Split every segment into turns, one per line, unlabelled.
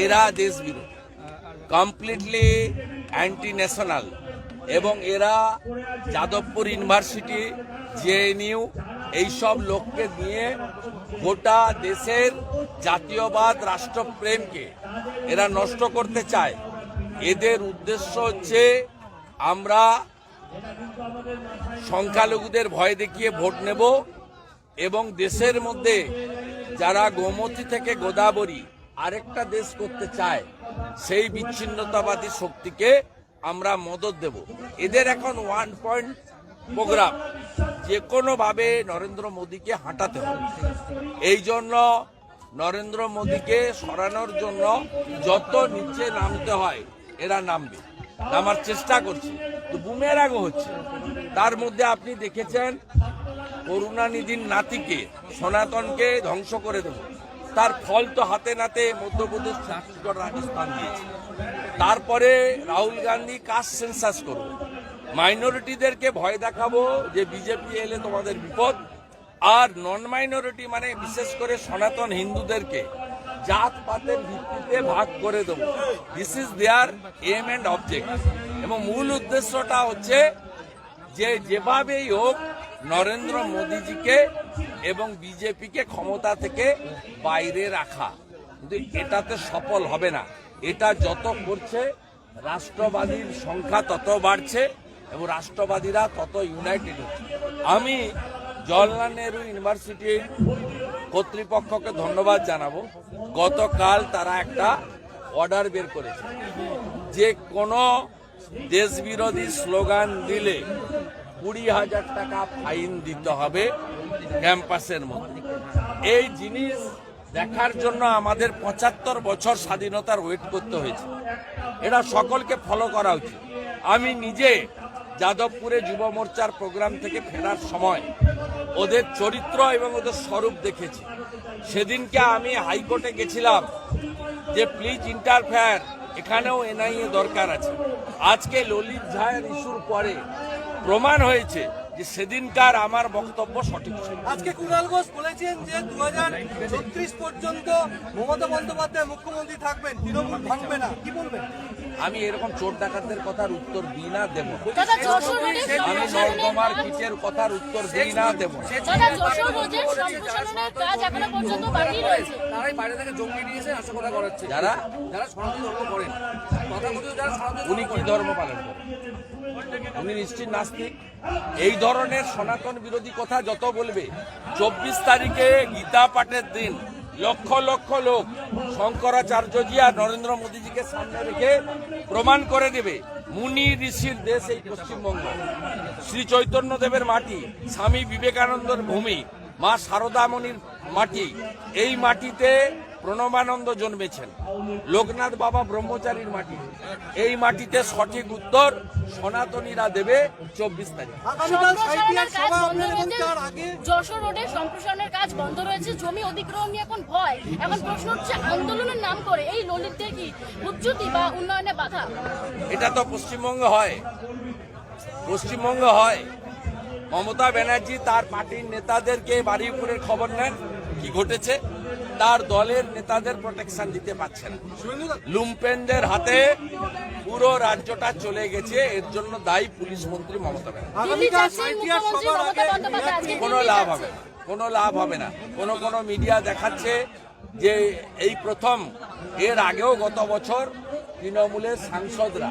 এরা দেশ বিরোধী কমপ্লিটলি অ্যান্টি ন্যাশনাল এবং এরা যাদবপুর ইউনিভার্সিটি জেএনইউ এইসব লোককে নিয়ে গোটা দেশের জাতীয়বাদ রাষ্ট্রপ্রেমকে এরা নষ্ট করতে চায় এদের উদ্দেশ্য হচ্ছে আমরা সংখ্যালঘুদের ভয় দেখিয়ে ভোট নেব এবং দেশের মধ্যে যারা গোমতী থেকে গোদাবরী আরেকটা দেশ করতে চায়, সেই বিচ্ছিন্নতাবাদী শক্তিকে আমরা মদত দেব। এদের এখন ওয়ান পয়েন্ট প্রোগ্রাম যে কোনোভাবে নরেন্দ্র মোদীকে হাঁটাতে হবে। এই জন্য নরেন্দ্র মোদীকে সরানোর জন্য যত নিচে নামতে হয়, এরা নামবে। নামার চেষ্টা করছে। তো বুমেরাগও হচ্ছে। তার মধ্যে আপনি দেখেছেন করুণানিধির নাতিকে, সনাতনকে ধ্বংস করে দেব। তার ফল তো হাতে নাতে মধ্যপ্রদেশ ছত্তিশগড় রাজস্থান দিয়েছে। তারপরে রাহুল গান্ধী কাস্ট সেন্সাস করবে মাইনরিটিদেরকে ভয় দেখাবো যে বিজেপি এলে তোমাদের বিপদ। আর নন মাইনরিটি মানে বিশেষ করে সনাতন হিন্দুদেরকে জাত পাতের ভিত্তিতে ভাগ করে দেবো। This is their aim and object এবং মূল উদ্দেশ্যটা হচ্ছে যে যেভাবেই হোক নরেন্দ্র মোদীজিকে এবং বিজেপিকে ক্ষমতা থেকে বাইরে রাখা। কিন্তু এটাতে সফল হবে না। এটা যত করছে, রাষ্ট্রবাদীর সংখ্যা তত বাড়ছে এবং রাষ্ট্রবাদীরা তত ইউনাইটেড হচ্ছে। আমি জওয়াহরলাল নেহরু ইউনিভার্সিটির কর্তৃপক্ষকে ধন্যবাদ জানাব। গতকাল তারা একটা অর্ডার বের করেছে। যে কোনো দেশবিরোধী স্লোগান দিলে কুড়ি হাজার টাকা ফাইন দিতে হবে ক্যাম্পাসের মধ্যে। এই জিনিস দেখার জন্য আমাদের পঁচাত্তর বছর স্বাধীনতার ওয়েট করতে হয়েছে। এটা সকলকে ফলো করা উচিত। আমি নিজে যাদবপুরে যুব মোর্চার প্রোগ্রাম থেকে ফেরার সময় ওদের চরিত্র এবং ওদের স্বরূপ দেখেছি। সেদিনকে আমি হাইকোর্টে গেছিলাম যে প্লিজ ইন্টারফেয়ার এখানেও এনআইএ দরকার আছে। আজকে ললিত ঝায়ের ইস্যুর পরে প্রমাণ হয়েছে যে সেদিনকার আমার বক্তব্য সঠিক ছিল।
আজকে কুণাল ঘোষ বলেছেন যে দু হাজার ছত্রিশ পর্যন্ত মমতা বন্দ্যোপাধ্যায় মুখ্যমন্ত্রী থাকবেন, তৃণমূল থাকবে না। কি বলবেন?
আমি এরকম চোর ডাকাতদের কথার উত্তর দিই না। দেব আমি নর্দমার কিচের কথার উত্তর দিই না। দেব যারা উনি কি ধর্ম পালন করেন? উনি নিশ্চিত নাস্তিক। এই ধরনের সনাতন বিরোধী কথা যত বলবে চব্বিশ তারিখে গীতা পাঠের দিন লক্ষ লক্ষ লোক শঙ্করাচার্য আর নরেন্দ্র মোদীজিকে সামনে রেখে প্রমাণ করে দেবে, মুনি ঋষির দেশ এই পশ্চিমবঙ্গ। শ্রী চৈতন্য দেবের মাটি, স্বামী বিবেকানন্দের ভূমি, মা শারদামণির মাটি। এই মাটিতে প্রণবানন্দ জন্মেছেন। লোকনাথ বাবা ব্রহ্মচারীর মাটি। এই মাটিতে সঠিক উত্তর সনাতনীরা দেবে চব্বিশ তারিখ।
যশোর সম্প্রসারণের কাজ বন্ধ রয়েছে। জমি অধিগ্রহণ নিয়ে এখন ভয়। এখন প্রশ্ন হচ্ছে আন্দোলনের নাম করে এই ললিতদের কি উচ্চতি বা উন্নয়নে বাধা?
এটা তো পশ্চিমবঙ্গে হয়। পশ্চিমবঙ্গে হয়। মমতা ব্যানার্জি তার পার্টির নেতাদেরকে বারুইপুরের খবর নেন। কি ঘটেছে? তার দলের নেতাদের প্রোটেকশন দিতে পারছেন লুম্পেনদের হাতে পুরো রাজ্যটা চলে গেছে এর জন্য দায়ী পুলিশ মন্ত্রী মমতা ব্যানার্জি। কোনো লাভ হবে না কোনো লাভ হবে না। কোন কোন মিডিয়া দেখাচ্ছে যে এই প্রথম এর আগেও গত বছর তৃণমূলের সাংসদরা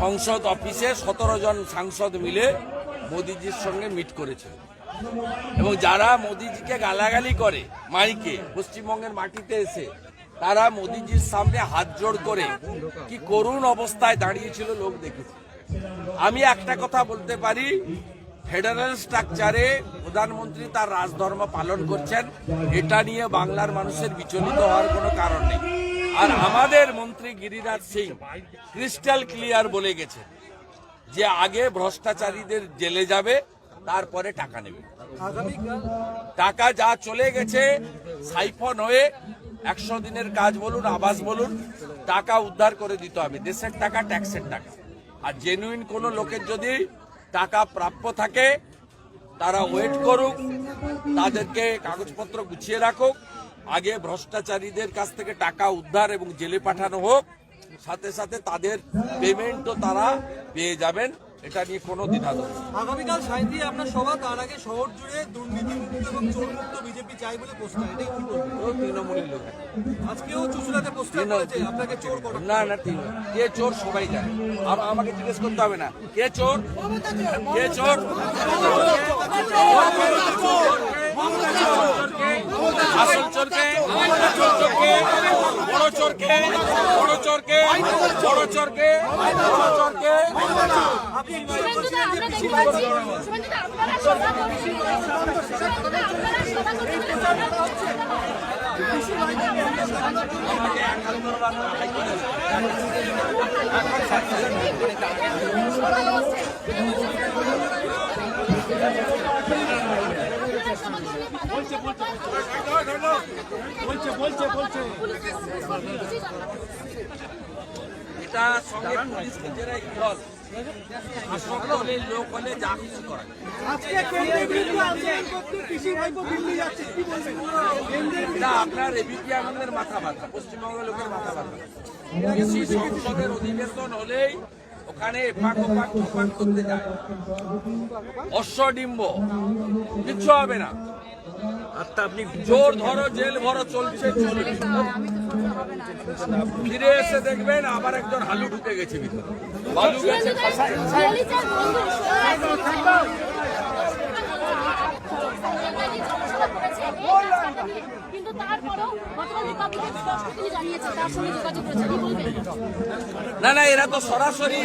সংসদ অফিসে সতেরো জন সাংসদ মিলে মোদিজির সঙ্গে মিট করেছিল। এবং যারা মোদিজিকে গালাগালি করে মাইকে, পশ্চিমবঙ্গের মাটিতে এসে, তারা মোদিজির সামনে হাত জোড় করে কি করুণ অবস্থায় দাঁড়িয়েছিল লোক দেখেছে। আমি একটা কথা বলতে পারি, ফেডারেল স্ট্রাকচারে প্রধানমন্ত্রী তার রাজধর্ম পালন করছেন, এটা নিয়ে বাংলার মানুষের বিচলিত হওয়ার কোনো কারণ নেই। আর আমাদের মন্ত্রী গিরিরাজ সিং ক্রিস্টাল ক্লিয়ার বলে গেছে যে আগে ভ্রষ্টাচারীদের জেলে যাবে তারপরে টাকা নেবে। টাকা যা চলে গেছে, সাইফন হয়ে একশো দিনের কাজ বলুন, আবাস বলুন, টাকা উদ্ধার করে দিতে হবে। দেশের টাকা, ট্যাক্সের টাকা। আর জেনুইন কোনো লোকের যদি টাকা প্রাপ্য থাকে, তারা ওয়েট করুক, তাদেরকে কাগজপত্র গুছিয়ে রাখুক,
আগে ভ্রষ্টাচারীদের কাছ থেকে টাকা উদ্ধার এবং জেলে পাঠানো হোক, সাথে সাথে তাদের পেমেন্টও তারা পেয়ে যাবেন। এটা নিয়ে কোনো নেই।
আগামীকাল সাঁইথিয়ে আপনার সভা তার আগে শহর জুড়ে দুর্নীতিমুক্ত এবং চোরমুক্ত বিজেপি চাই বলে পোস্টার এটাই কি বলবেন
ও তৃণমূলের লোক
আজকেও চুচুড়াতে পোস্টার করেছে আপনাকে চোর করা
না না ঠিক কে চোর সবাই জানে আর আমাকে জিজ্ঞেস করতে হবে না কে চোর কে চোর আসল চোরকে চোরকে বড় চোরকে বড় চোরকে বড় চোরকে বড় চোরকে।
শুভেন্দুদা, আমরা দেখতে পাচ্ছি, শুভেন্দুদা, আপনারা সভা করছেন। শুভেন্দুদা, আপনারা সভা করছেন, সভা করছেন না। সভা করছেন। বলছে বলছে বলছে
এটা সঙ্গে পুলিশ নিজেরাই দল লোক হলে যা কিছু করা আপনার এবিপি মাথা ব্যথা পশ্চিমবঙ্গের লোকের মাথা ব্যথা। কৃষি সংসদের অধিবেশন হলেই ওখানে এপাক ওপাক টোপাক করতে অশ্বডিম্ব কিচ্ছু হবে না জোর ধরো জেল ভরো চলছে ফিরে এসে দেখবেন আবার একজন হালু ঢুকে গেছে ভিতরে না না, এরা তো সরাসরি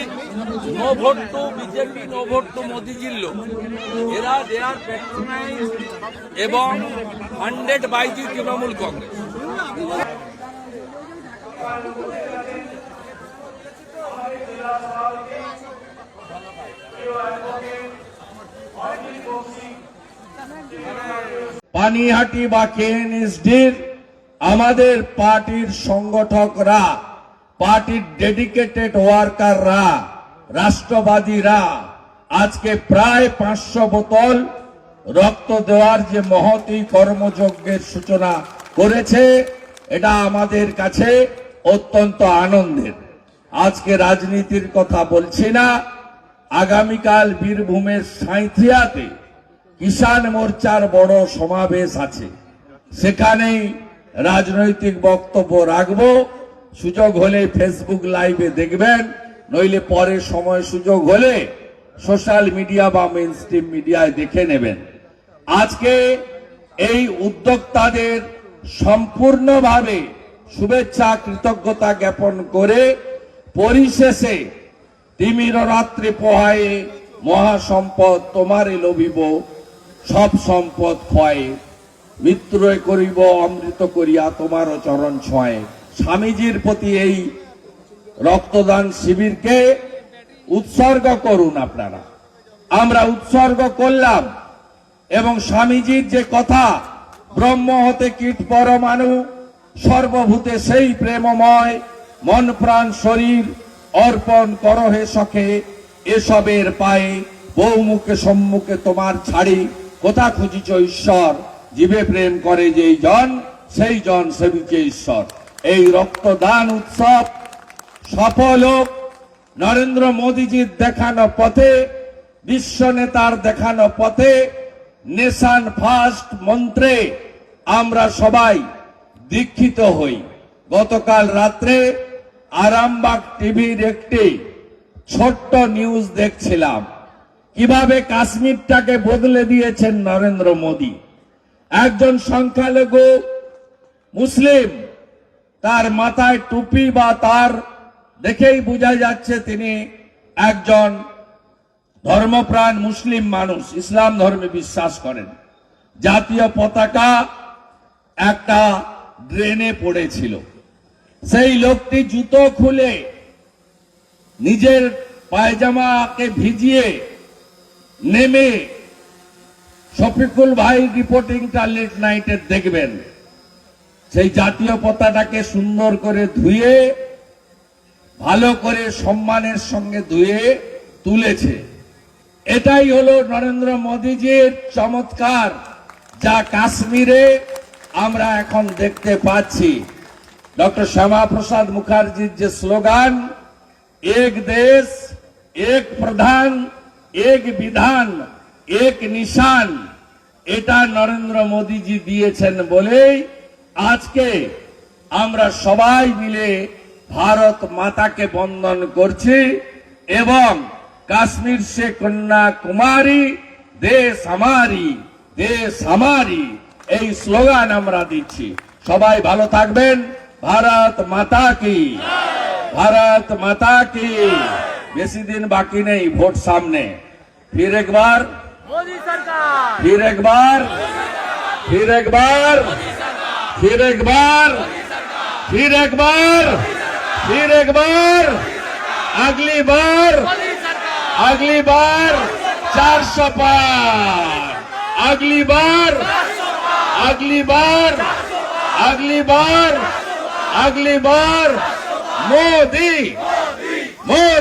no vote to BJP, no vote to মোদিজির লোক। এরা দে আর প্যাট্রোনাইজ এবং funded by the Trinamool Congress.
Panihati বা কেএনএসডির আমাদের পার্টির সংগঠকরা, পার্টির ডেডিকেটেড ওয়ার্কাররা রাষ্ট্রবাদীরা, আজকে প্রায় পাঁচশো বোতল রক্ত দেওয়ার যে মহতি কর্মযজ্ঞের সূচনা করেছে, এটা আমাদের কাছে অত্যন্ত আনন্দের। আজকে রাজনীতির কথা বলছি না, আগামীকাল বীরভূমের সাঁথিয়াতে কিষাণ মোর্চার বড় সমাবেশ আছে। সেখানেই রাজনৈতিক বক্তব্য রাখব। সুযোগ হলে ফেসবুক লাইভে দেখবেন, নইলে পরে সময় সুযোগ হলে সোশ্যাল মিডিয়া বা মেন স্ট্রিম মিডিয়ায় দেখে নেবেন। আজকে এই উদ্যোক্তাদের সম্পূর্ণভাবে শুভেচ্ছা, কৃতজ্ঞতা জ্ঞাপন করে পরিশেষে তিমির রাত্রি পোহায়ে মহাসম্পদ তোমারে লভিব। সব সম্পদ ক্ষয়ে। মৃত্যুরে করিব, অমৃত করিয়া তোমার চরণ ছয়। স্বামীজির প্রতি এই রক্তদান শিবিরকে উৎসর্গ করুন আপনারা। আমরা উৎসর্গ করলাম এবং স্বামীজির যে কথা, ব্রহ্ম হতে কীট পরমাণু, সর্বভূতে সেই প্রেমময়, মন প্রাণ শরীর অর্পণ করহে সখে, এসবের পায়ে বৌমুখে সম্মুখে তোমার ছাড়ি। কোথা খুঁজিছ ঈশ্বর? জীবে প্রেম করে যেই জন, সেই জন সেবিকে ঈশ্বর। এই রক্তদান উৎসব সফল হোক। নরেন্দ্র মোদীজির দেখানো পথে, বিশ্ব নেতার দেখানো পথে, নেশান ফার্স্ট মন্ত্রে আমরা সবাই দীক্ষিত হই। গতকাল রাত্রে আরামবাগ টিভির একটি ছোট্ট নিউজ দেখছিলাম। কীভাবে কাশ্মীরটাকে বদলে দিয়েছেন নরেন্দ্র মোদী? একজন সংখ্যালঘু মুসলিম, তার মাথায় টুপি বা তার দেখেই বোঝা যাচ্ছে তিনি একজন ধর্মপ্রাণ মুসলিম মানুষ, ইসলাম ধর্মে বিশ্বাস করেন। জাতীয় পতাকা একটা ড্রেনে পড়েছিল। সেই লোকটি জুতো খুলে নিজের পায়জামাকে ভিজিয়ে নেমে শফিকুল ভাই রিপোর্টিংটা লেট নাইটের দেখবেন। সেই জাতীয় পতাকাকে সুন্দর করে ধুয়ে, ভালো করে সম্মানের সঙ্গে ধুয়ে তুলেছে। এটাই হলো নরেন্দ্র মোদীজির চমৎকার, যা কাশ্মীরে আমরা এখন দেখতে পাচ্ছি। ডক্টর শ্যামা প্রসাদ মুখার্জির যে স্লোগান, এক দেশ, এক প্রধান এক বিধান এক নিশান এটা নরেন্দ্র মোদীজি দিয়েছেন বলেই আজকে আমরা সবাই মিলে ভারত মাতাকে বন্দন করছি এবং কাশ্মীর সে কন্যাকুমারী দেশ আমারি দেশ আমারি এই স্লোগান আমরা দিচ্ছি। সবাই ভালো থাকবেন। ভারত মাতা কি। ভারত মাতা কি। बेसी दिन बाकी नहीं वोट सामने। फिर एक बार। मोदी सरकार। फिर एक बार। फिर एक बार। फिर एक बार। फिर एक बार। फिर एक बार। अगली बार। अगली बार। चार सौ पार। अगली बार। अगली बार। अगली बार। अगली बार। मोदी। मोदी।